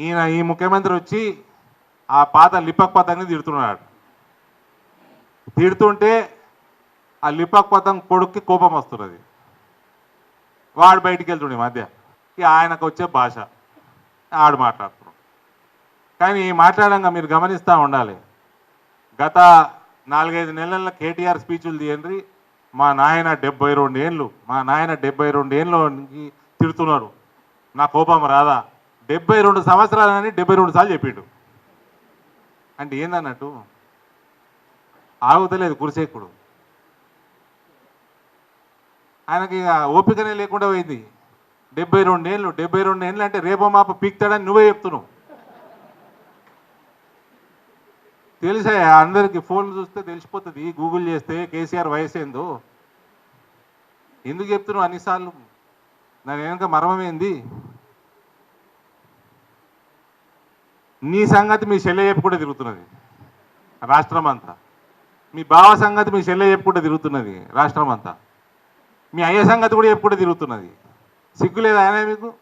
ఈయన ఈ ముఖ్యమంత్రి వచ్చి ఆ పాత లిపక్ పతంగి తిడుతున్నాడు. తిడుతుంటే ఆ లిపక్ పతంగ్ కొడుక్కి కోపం వస్తున్నది. వాడు బయటికి వెళ్తుండే ఈ మధ్య. ఇక ఆయనకు వచ్చే భాష. ఆడు మాట్లాడుతున్నాడు. కానీ ఈ మాట్లాడంగా మీరు గమనిస్తూ ఉండాలి. గత నాలుగైదు నెలల కేటీఆర్ స్పీచ్లు తీయండి. మా నాయన డెబ్బై రెండు ఏళ్ళు మా నాయన డెబ్బై రెండు ఏండ్లు తిడుతున్నాడు. నా కోపం రాదా? డెబ్బై రెండు సంవత్సరాలని డెబ్బై రెండు సార్లు చెప్పిండు. అంటే ఏందన్నట్టు? ఆగుతలేదు కురిసేకుడు. ఆయనకి ఇక ఓపికనే లేకుండా పోయింది. డెబ్బై రెండు ఏళ్ళు డెబ్బై రెండు ఏళ్ళు అంటే రేపో మాప పీక్తాడని నువ్వే చెప్తున్నావు. తెలుసా అందరికి ఫోన్ చూస్తే తెలిసిపోతుంది గూగుల్ చేస్తే కేసీఆర్ వయసు ఏందో? ఎందుకు చెప్తున్నావు అన్నిసార్లు? దాని వెనక మర్మం ఏంది? నీ సంగతి మీ చెల్లె చెప్పుకుంటే తిరుగుతున్నది. రాష్ట్రం అంతా. మీ బావ సంగతి మీ చెల్లె చెప్పుకుంటే తిరుగుతున్నది రాష్ట్రం అంతా. మీ అయ్య సంగతి కూడా చెప్పుకుంటే తిరుగుతున్నది. సిగ్గు లేదా ఆయన మీకు?